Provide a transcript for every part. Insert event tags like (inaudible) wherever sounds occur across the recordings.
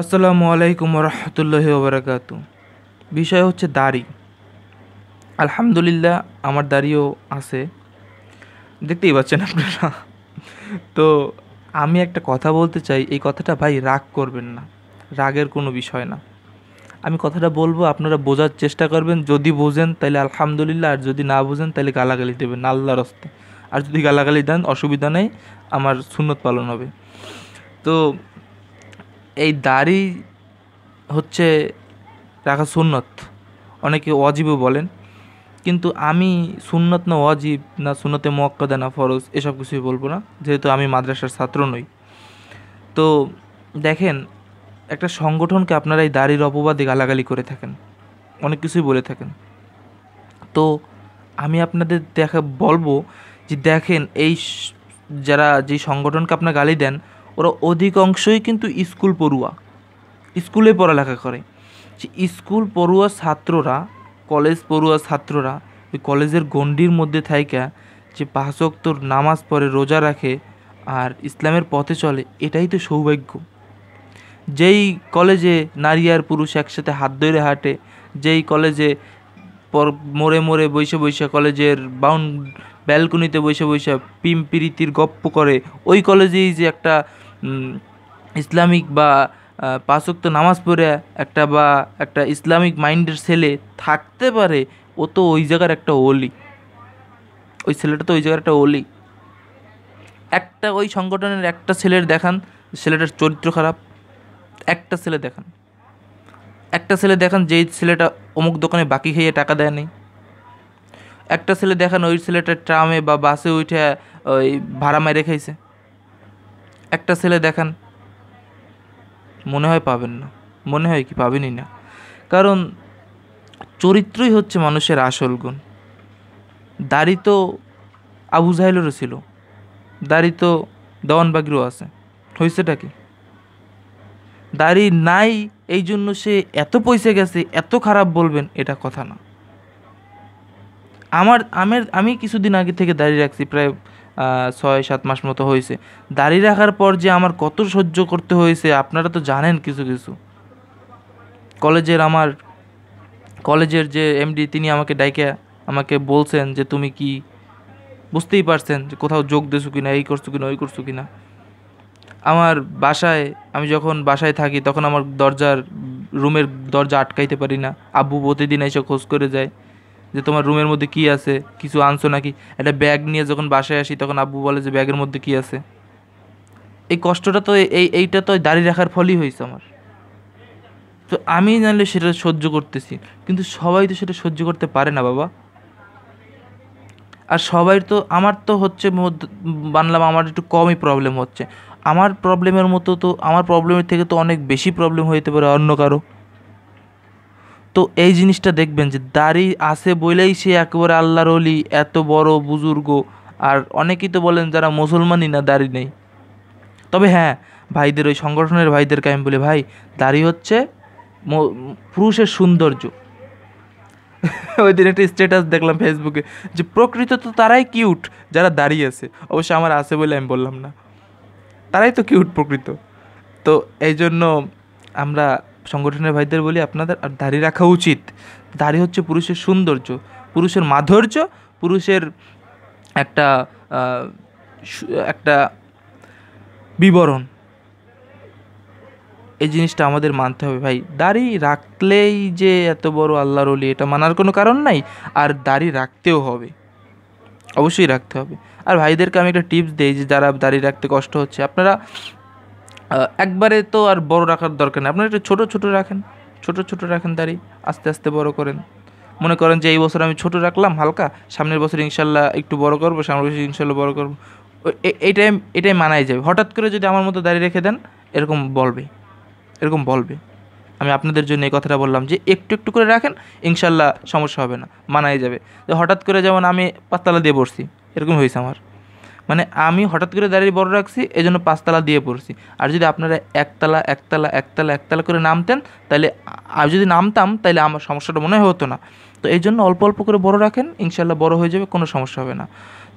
আসসালামু আলাইকুম রহমতুল্লাহি ওবরাকাতু। বিষয় হচ্ছে দাড়ি। আলহামদুলিল্লাহ আমার দাড়িও আছে। দেখতেই পাচ্ছেন আপনারা। তো আমি একটা কথা বলতে চাই, এই কথাটা ভাই রাগ করবেন না। রাগের কোনো বিষয় না। আমি কথাটা বলব, আপনারা বোঝার চেষ্টা করবেন। যদি বোঝেন তাহলে আলহামদুলিল্লাহ, আর যদি না বোঝেন তাহলে গালাগালি দেবেন আল্লাহর হস্তে আর যদি গালাগালি দেন, অসুবিধা নেই, আমার সুন্নত পালন হবে। তো এই দাড়ি হচ্ছে রাখা সুন্নত। অনেকে অজীবও বলেন। কিন্তু আমি সুন্নত না অজীব না সুন্নতে মোয়াক্কাদা না ফরজ এসব কিছুই বলব না, যেহেতু আমি মাদ্রাসার ছাত্র নই। তো দেখেন, একটা সংগঠনকে আপনারা এই দাড়ির অপবাদে গালাগালি করে থাকেন, অনেক কিছুই বলে থাকেন। তো আমি আপনাদের দেখা বলব যে দেখেন, এই যারা যেই সংগঠনকে আপনার গালি দেন ওরা অধিকাংশই কিন্তু স্কুল পড়ুয়া। স্কুলে পড়ালেখা করে। যে স্কুল পড়ুয়া ছাত্ররা, কলেজ পড়ুয়া ছাত্ররা, ওই কলেজের গণ্ডির মধ্যে থাইকা যে পাঁচ ওয়াক্তর নামাজ পড়ে, রোজা রাখে আর ইসলামের পথে চলে, এটাই তো সৌভাগ্য। যেই কলেজে নারী আর পুরুষ একসাথে হাত ধরে হাঁটে, যেই কলেজে পর মোড়ে মোড়ে বৈশে বৈশে কলেজের বাউন্ড ব্যালকনিতে বসে বসে পিম পিরিতির গপ্প করে, ওই কলেজেই যে একটা ইসলামিক বা আহ, পাঁচোক্ত নামাজ পড়ে একটা বা একটা ইসলামিক মাইন্ডের ছেলে থাকতে পারে ও তো ওই জায়গার একটা অলি ওই ছেলেটা তো ওই জায়গার একটা অলি একটা ওই সংগঠনের একটা ছেলের দেখান ছেলেটার চরিত্র খারাপ একটা ছেলে দেখান। একটা ছেলে দেখান যেই ছেলেটা অমুক দোকানে বাকি খেয়ে টাকা দেয় নেই। একটা ছেলে দেখান ওই ছেলেটা ট্রামে বা বাসে উঠে ওই ভাড়া মেরে খাইছে। একটা ছেলে দেখান, মনে হয় পাবেন না। মনে হয় কি পাবেনই না। কারণ চরিত্রই হচ্ছে মানুষের আসল গুণ। দাড়ি তো আবু জাহেলেরও ছিল। দাড়ি তো দেওয়ানবাগিরও আছে। হয়েছেটা কি? দাড়ি নাই এই জন্য সে এত পয়সা গেছে, এত খারাপ বলবেন, এটা কথা না। আমার, আমের, আমি কিছুদিন আগে থেকে দাড়ি রাখছি, প্রায় ছয়, সাত মাস মতো হয়েছে। দাড়ি রাখার পর যে আমার কত সহ্য করতে হয়েছে, আপনারা তো জানেন কিছু কিছু। কলেজের আমার, কলেজের যে এমডি তিনি আমাকে ডাইকে, আমাকে বলছেন যে তুমি কি বুঝতেই পারছেন যে কোথাও যোগ দিছো কিনা, এই করছ কিনা, ওই করছ কিনা। আমার বাসায়, আমি যখন বাসায় থাকি, তখন আমার দরজার, রুমের দরজা আটকাইতে পারি না। আব্বু প্রতিদিন এসে খোঁজ করে যায়। যে তোমার রুমের মধ্যে কি আছে, কিছু আনছো নাকি? একটা ব্যাগ নিয়ে যখন বাসায় আসি, তখন আব্বু বলে যে, ব্যাগের মধ্যে কি আছে? এই কষ্টটা তো এই এইটা তো দাঁড়িয়ে রাখার ফলই হয়েছে আমার। তো আমি জানলে সেটা সহ্য করতেছি, কিন্তু সবাই তো সেটা সহ্য করতে পারে না, বাবা। আর সবাই তো, আমার তো হচ্ছে বানলাম, আমার একটু কমই প্রবলেম হচ্ছে। আমার প্রবলেমের মতো তো, আমার প্রবলেমের থেকে তো অনেক বেশি প্রবলেম হইতে পারে অন্য কারও। তো এই জিনিসটা দেখবেন যে দাড়ি আছে বলেই সে একেবারে আল্লাহর অলি এত বড় বুজুর্গ। আর অনেকেই তো বলেন যারা মুসলমানই না, দাড়ি নেই। তবে হ্যাঁ ভাইদের ওই সংগঠনের ভাইদেরকে আমি বলি, ভাই, দাড়ি হচ্ছে পুরুষের সৌন্দর্য। (laughs) ওই দিন একটা স্ট্যাটাস দেখলাম ফেসবুকে যে প্রকৃত তো তারাই কিউট যারা দাঁড়িয়ে আছে। অবশ্য আমার আছে বলে আমি বললাম না। তারাই তো কিউট প্রকৃত। তো এই জন্য আমরা সংগঠনের ভাইদের বলি আপনাদের, আর দাড়ি রাখা উচিত। দাড়ি হচ্ছে পুরুষের সৌন্দর্য, পুরুষের মাধুর্য, পুরুষের একটা একটা বিবরণ। এই জিনিসটা আমাদের মানতে হবে ভাই। দাড়ি রাখলেই যে এত বড় আল্লাহর অলি এটা মানার কোনো কারণ নাই। আর দাড়ি রাখতেও হবে। অবশ্যই রাখতে হবে। আর ভাইদেরকে আমি একটা টিপস দিই যে যারা দাড়ি রাখতে কষ্ট হচ্ছে, আপনারা একবারে তো আর বড় রাখার দরকার নেই। আপনারা একটু ছোটো ছোটো রাখেন। ছোটো ছোটো রাখেন দাড়ি, আস্তে আস্তে বড় করেন। মনে করেন যে এই বছর আমি ছোট রাখলাম, হালকা, সামনের বছর ইনশাল্লাহ একটু বড় করব, সামনের বছর ইনশাল্লাহ বড় করব। ওই- এ- এইটাই এটাই মানাই যাবে। হঠাৎ করে যদি আমার মতো দাড়ি রেখে দেন, এরকম বলবে। এরকম বলবে। আমি আপনাদের জন্য এই কথাটা বললাম যে একটু একটু করে রাখেন, ইনশাল্লাহ সমস্যা হবে না মানাই যাবে। হঠাৎ করে যেমন আমি পাতলা দিয়ে পড়ছি এরকম হয়েছে আমার। মানে আমি হঠাৎ করে দাঁড়িয়ে বড় রাখছি এই জন্য পাঁচতলা দিয়ে পড়ছি। আর যদি আপনারা একতলা একতলা একতলা একতলা করে নামতেন, তাহলে আমি যদি নামতাম, তাহলে আমার সমস্যাটা মনে হতো না। তো এই জন্য অল্প অল্প করে বড় রাখেন ইনশাল্লাহ বড় হয়ে যাবে, কোনো সমস্যা হবে না।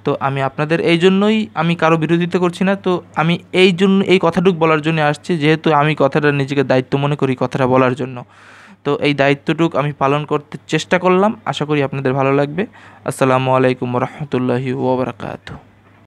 তো আমি আপনাদের এই জন্যই আমি কারও বিরোধিতা করছি না। তো আমি এই জন্য, এই কথাটুক বলার জন্য আসছি, যেহেতু আমি কথাটা নিজেকে দায়িত্ব মনে করি কথাটা বলার জন্য। তো এই দায়িত্বটুক আমি পালন করতে চেষ্টা করলাম। আশা করি আপনাদের ভালো লাগবে। আসসালামু আলাইকুম রহমতুল্লাহি ওবরাকাতু